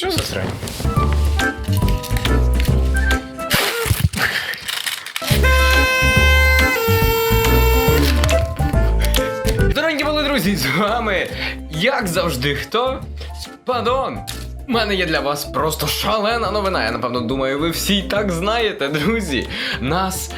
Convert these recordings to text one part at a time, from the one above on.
Що за? Дорогі були друзі, з вами, як завжди, хто? Спадон! У мене є для вас просто шалена новина. Я напевно думаю, ви всі так знаєте, друзі. Нас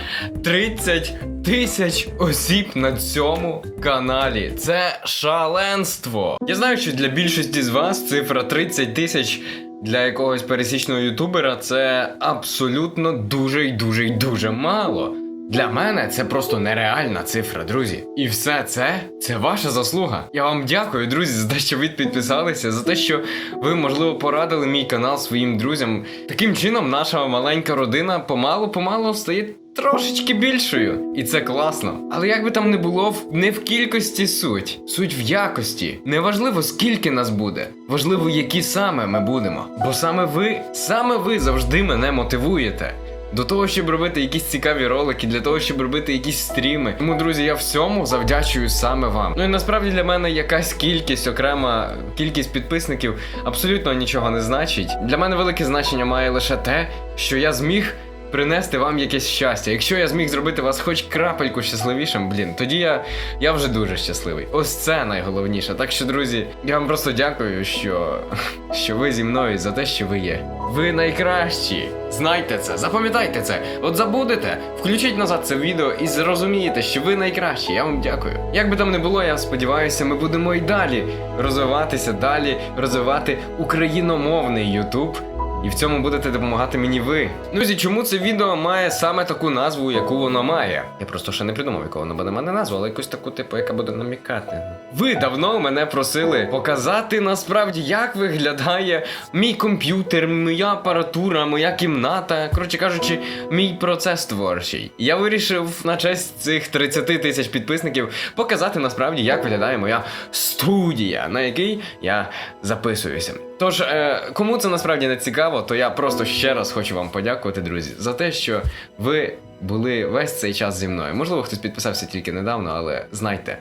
30 тисяч осіб на цьому каналі. Це шаленство. Я знаю, що для більшості з вас цифра 30 тисяч для якогось пересічного ютубера це абсолютно дуже й дуже й дуже мало. Для мене це просто нереальна цифра, друзі. І все це це ваша заслуга. Я вам дякую, друзі, за те, що ви підписалися, за те, що ви, можливо, порадили мій канал своїм друзям. Таким чином, наша маленька родина помалу-помалу стає трошечки більшою. І це класно. Але як би там не було, не в кількості суть, суть в якості. Неважливо, скільки нас буде, важливо, які саме ми будемо. Бо саме ви, саме ви завжди мене мотивуєте. До того, щоб робити якісь цікаві ролики, для того, щоб робити якісь стріми. Тому, друзі, я всьому завдячую саме вам. Ну і насправді для мене якась кількість, окрема кількість підписників абсолютно нічого не значить. Для мене велике значення має лише те, що я зміг. Принести вам якесь щастя. Якщо я зміг зробити вас хоч крапельку щасливішим, блін, тоді я, я вже дуже щасливий. Ось це найголовніше. Так що, друзі, я вам просто дякую, що, що ви зі мною за те, що ви є. Ви найкращі. Знайте це, запам'ятайте це. От забудете, включіть назад це відео і зрозумієте, що ви найкращі. Я вам дякую. Як би там не було, я сподіваюся, ми будемо і далі розвиватися, далі розвивати україномовний Ютуб. І в цьому будете допомагати мені ви. Друзі, чому це відео має саме таку назву, яку воно має? Я просто ще не придумав, яку воно буде мене назву, але якусь таку, типу, яка буде намікати. Ви давно мене просили показати насправді, як виглядає мій комп'ютер, моя апаратура, моя кімната. Коротше кажучи, мій процес творчий. Я вирішив на честь цих 30 тисяч підписників показати насправді, як виглядає моя студія, на якій я записуюся. Тож, е, кому це насправді не цікаво, то я просто ще раз хочу вам подякувати, друзі, за те, що ви були весь цей час зі мною. Можливо, хтось підписався тільки недавно, але знайте,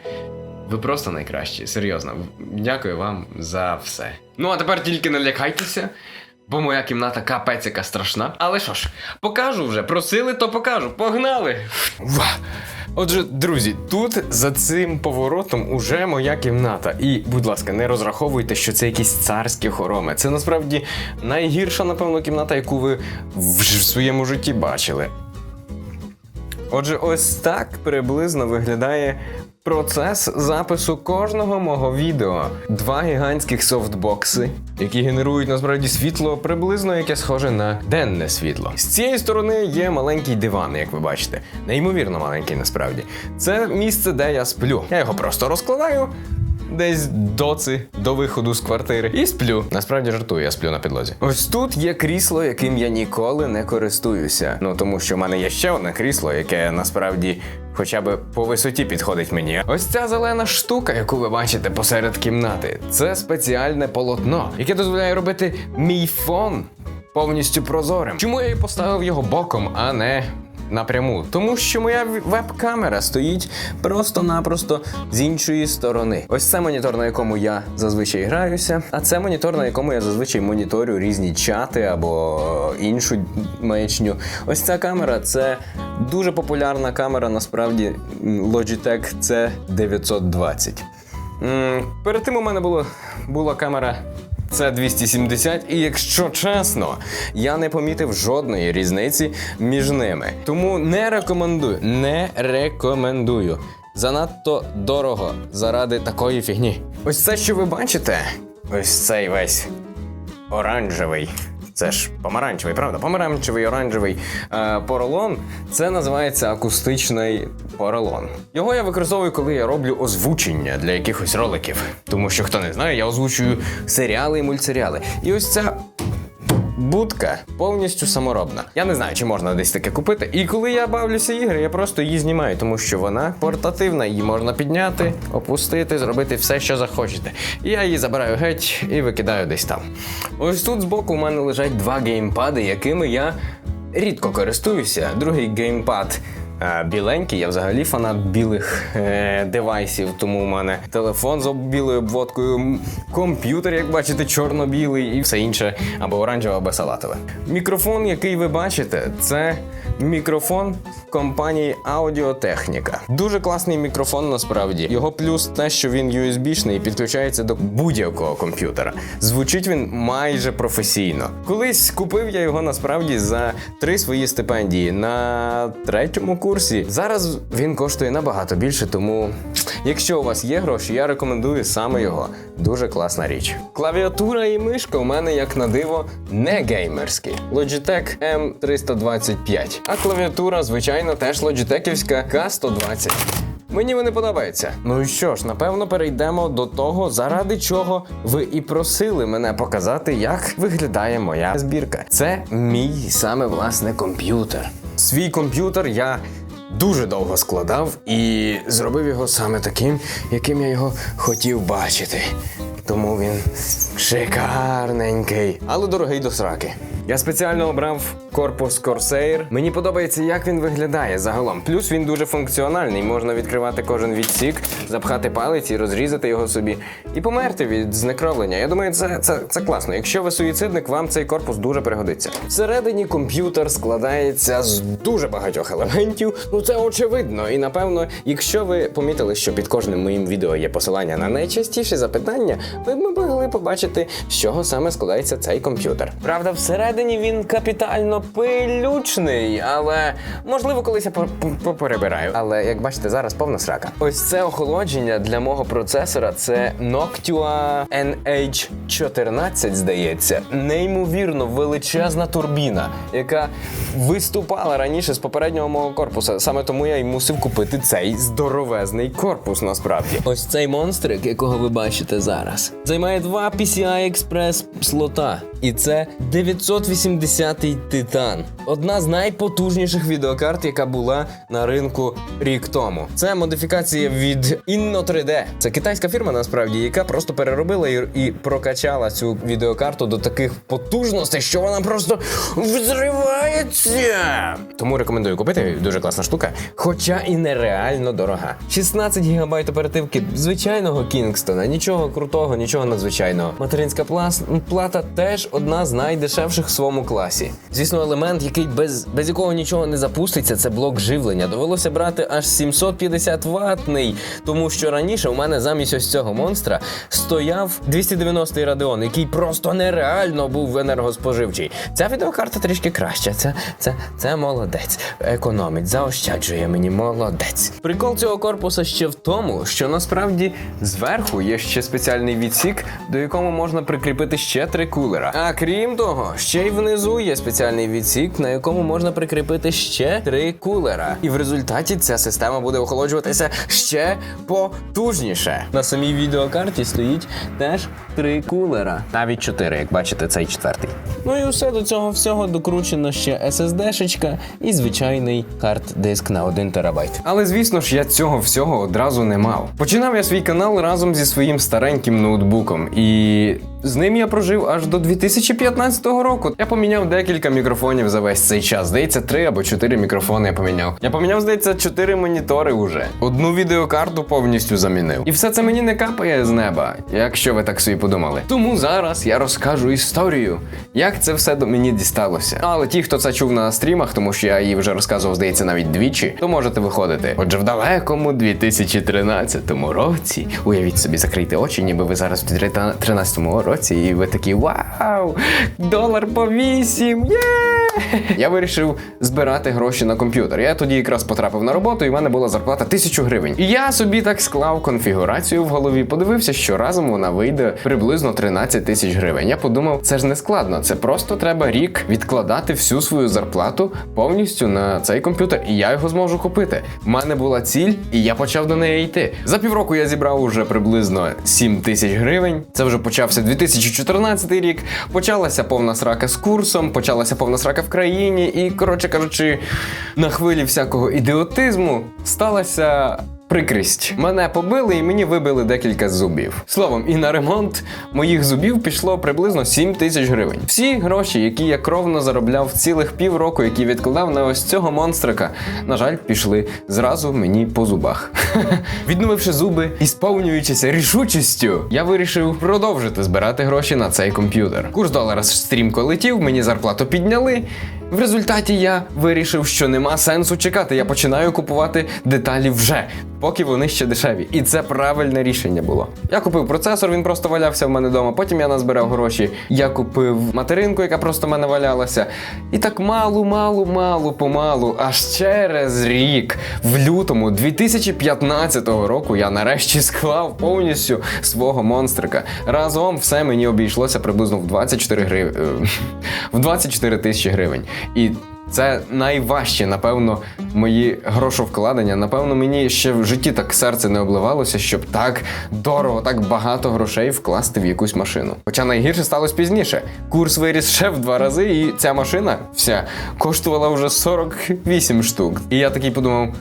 ви просто найкращі. Серйозно. Дякую вам за все. Ну а тепер тільки не лякайтеся. Бо моя кімната капець страшна. Але що ж, покажу вже. Просили, то покажу. Погнали! Отже, друзі, тут за цим поворотом уже моя кімната. І, будь ласка, не розраховуйте, що це якісь царські хороми. Це насправді найгірша, напевно, кімната, яку ви в своєму житті бачили. Отже, ось так приблизно виглядає процес запису кожного мого відео. Два гігантських софтбокси, які генерують насправді світло, приблизно яке схоже на денне світло. З цієї сторони є маленький диван, як ви бачите. Неймовірно маленький насправді. Це місце, де я сплю. Я його просто розкладаю. Десь доци до виходу з квартири і сплю. Насправді жартую, я сплю на підлозі. Ось тут є крісло, яким я ніколи не користуюся. Ну тому що в мене є ще одне крісло, яке насправді хоча б по висоті підходить мені. Ось ця зелена штука, яку ви бачите посеред кімнати, це спеціальне полотно, яке дозволяє робити мій фон повністю прозорим. Чому я і поставив його боком, а не напряму? Тому що моя веб-камера стоїть просто-напросто з іншої сторони. Ось це монітор, на якому я зазвичай граюся, а це монітор, на якому я зазвичай моніторю різні чати або іншу маячню. Ось ця камера це дуже популярна камера, насправді Logitech C920. Перед тим у мене було, була камера це 270, і якщо чесно, я не помітив жодної різниці між ними. Тому не рекомендую, не рекомендую. Занадто дорого заради такої фігні. Ось це, що ви бачите, ось цей весь оранжевий. Це ж помаранчевий, правда? Помаранчевий, оранжевий е, поролон. Це називається акустичний поролон. Його я використовую, коли я роблю озвучення для якихось роликів. Тому що хто не знає, я озвучую серіали і мультсеріали. І ось ця будка повністю саморобна. Я не знаю, чи можна десь таке купити. І коли я бавлюся ігри, я просто її знімаю, тому що вона портативна, її можна підняти, опустити, зробити все, що захочете. І я її забираю геть і викидаю десь там. Ось тут збоку у мене лежать два геймпади, якими я рідко користуюся. Другий геймпад біленький. Я взагалі фанат білих е, девайсів, тому у мене телефон з білою обводкою, комп'ютер, як бачите, чорно-білий і все інше, або оранжеве, або салатове. Мікрофон, який ви бачите, це мікрофон компанії Аудіотехніка. Дуже класний мікрофон насправді. Його плюс те, що він USB-шний і підключається до будь-якого комп'ютера. Звучить він майже професійно. Колись купив я його насправді за три свої стипендії на третьому курсі. Зараз він коштує набагато більше, тому якщо у вас є гроші, я рекомендую саме його. Дуже класна річ. Клавіатура і мишка у мене, як на диво, не геймерські. Logitech M325. А клавіатура, звичайно, теж лоджитеківська K120. Мені вони подобаються. Ну і що ж, напевно, перейдемо до того, заради чого ви і просили мене показати, як виглядає моя збірка. Це мій саме власне комп'ютер. Свій комп'ютер я дуже довго складав і зробив його саме таким, яким я його хотів бачити. Тому він шикарненький, але дорогий до сраки. Я спеціально обрав корпус Corsair. Мені подобається, як він виглядає загалом. Плюс він дуже функціональний. Можна відкривати кожен відсік, запхати палець і розрізати його собі і померти від знекровлення. Я думаю, це, це, це класно. Якщо ви суїцидник, вам цей корпус дуже пригодиться. Всередині комп'ютер складається з дуже багатьох елементів. Ну це очевидно. І напевно, якщо ви помітили, що під кожним моїм відео є посилання на найчастіші запитання, ви б могли побачити, з чого саме складається цей комп'ютер. Правда, всередині він капітально пилючний, але можливо, колись я по- по- поперебираю. Але як бачите, зараз повна срака. Ось це охолодження для мого процесора. Це Noctua NH14, здається. Неймовірно величезна турбіна, яка виступала раніше з попереднього мого корпуса. Саме тому я й мусив купити цей здоровезний корпус. Насправді, ось цей монстрик, якого ви бачите зараз, займає два PCI Express слота. І це 980-й титан. Одна з найпотужніших відеокарт, яка була на ринку рік тому. Це модифікація від Inno 3D. Це китайська фірма, насправді, яка просто переробила і, і прокачала цю відеокарту до таких потужностей, що вона просто взривається. Тому рекомендую купити. Дуже класна штука. Хоча і нереально дорога. 16 ГБ оперативки звичайного Кінгстона. Нічого крутого, нічого надзвичайного. Материнська плата теж одна з найдешевших в своєму класі. Звісно, елемент, який без, без якого нічого не запуститься, це блок живлення. Довелося брати аж 750 ватний, тому що раніше у мене замість ось цього монстра стояв 290-й Radeon, який просто нереально був енергоспоживчий. Ця відеокарта трішки краща. Це, це, це молодець. Економить, заощаджує мені молодець. Прикол цього корпуса ще в тому, що насправді зверху є ще спеціальний відсік, до якому можна прикріпити ще три кулера. А крім того, ще й внизу є спеціальний відсік, на якому можна прикріпити ще три кулера. І в результаті ця система буде охолоджуватися ще потужніше. На самій відеокарті стоїть теж три кулера. Навіть чотири, як бачите, цей четвертий. Ну і усе до цього всього докручено ще SSD-шечка і звичайний хард-диск на 1 терабайт. Але звісно ж, я цього всього одразу не мав. Починав я свій канал разом зі своїм стареньким ноутбуком, і з ним я прожив аж до 2015 року. Я поміняв декілька мікрофонів за весь цей час. Здається, три або чотири мікрофони я поміняв. Я поміняв, здається, чотири монітори уже. Одну відеокарту повністю замінив. І все це мені не капає з неба, якщо ви так собі подумали. Тому зараз я розкажу історію, як це все до мені дісталося. Але ті, хто це чув на стрімах, тому що я її вже розказував, здається, навіть двічі, то можете виходити. Отже, в далекому 2013 році, уявіть собі, закрийте очі, ніби ви зараз в 2013 році, і ви такі вау! Долар по вісім! Є! Я вирішив збирати гроші на комп'ютер. Я тоді якраз потрапив на роботу, і в мене була зарплата тисячу гривень. І я собі так склав конфігурацію в голові, подивився, що разом вона вийде приблизно 13 тисяч гривень. Я подумав, це ж не складно, це просто треба рік відкладати всю свою зарплату повністю на цей комп'ютер, і я його зможу купити. У мене була ціль, і я почав до неї йти. За півроку я зібрав уже приблизно 7 тисяч гривень. Це вже почався 2014 рік. Почалася повна срака з курсом, почалася повна срака в країні, і коротше кажучи, на хвилі всякого ідіотизму сталася прикрість. Мене побили і мені вибили декілька зубів. Словом, і на ремонт моїх зубів пішло приблизно 7 тисяч гривень. Всі гроші, які я кровно заробляв цілих півроку, які відкладав на ось цього монстрика, на жаль, пішли зразу мені по зубах. Відновивши зуби і сповнюючися рішучістю, я вирішив продовжити збирати гроші на цей комп'ютер. Курс долара стрімко летів, мені зарплату підняли. В результаті я вирішив, що нема сенсу чекати. Я починаю купувати деталі вже, поки вони ще дешеві. І це правильне рішення було. Я купив процесор, він просто валявся в мене вдома. Потім я назбирав гроші. Я купив материнку, яка просто в мене валялася. І так малу, малу, малу, помалу, аж через рік, в лютому 2015 року, я нарешті склав повністю свого монстрика. Разом все мені обійшлося приблизно в 24 гривень. В 24 тисячі гривень. І це найважче, напевно, мої грошовкладення. Напевно, мені ще в житті так серце не обливалося, щоб так дорого, так багато грошей вкласти в якусь машину. Хоча найгірше сталося пізніше. Курс виріс ще в два рази, і ця машина вся коштувала вже 48 штук. І я такий подумав.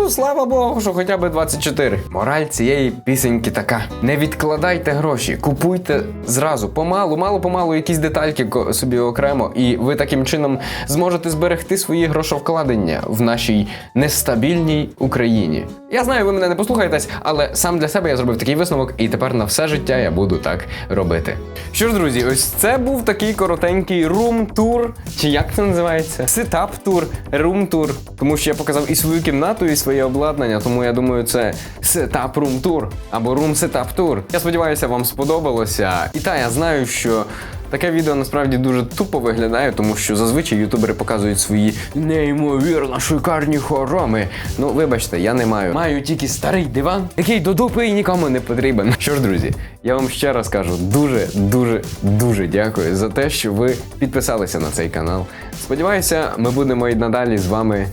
Ну, слава Богу, що хоча б 24. Мораль цієї пісеньки така: не відкладайте гроші, купуйте зразу, помалу, мало помалу, якісь детальки собі окремо, і ви таким чином зможете зберегти свої грошовкладення в нашій нестабільній Україні. Я знаю, ви мене не послухаєтесь, але сам для себе я зробив такий висновок, і тепер на все життя я буду так робити. Що ж, друзі, ось це був такий коротенький рум-тур, чи як це називається? Сетап-тур, рум-тур. Тому що я показав і свою кімнату, і своє обладнання, тому я думаю, це сетап рум-тур або рум сетап тур. Я сподіваюся, вам сподобалося. І та я знаю, що. Таке відео насправді дуже тупо виглядає, тому що зазвичай ютубери показують свої неймовірно шикарні хороми. Ну, вибачте, я не маю. Маю тільки старий диван, який до дупи і нікому не потрібен. Що ж, друзі, я вам ще раз кажу дуже, дуже, дуже дякую за те, що ви підписалися на цей канал. Сподіваюся, ми будемо і надалі з вами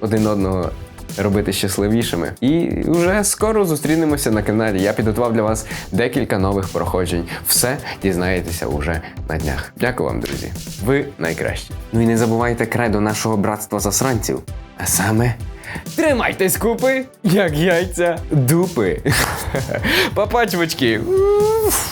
один одного робити щасливішими. І вже скоро зустрінемося на каналі. Я підготував для вас декілька нових проходжень. Все дізнаєтеся уже на днях. Дякую вам, друзі. Ви найкращі. Ну і не забувайте кредо нашого братства засранців. А саме. Тримайтесь купи, як яйця дупи. Папа, чувачки. Уф.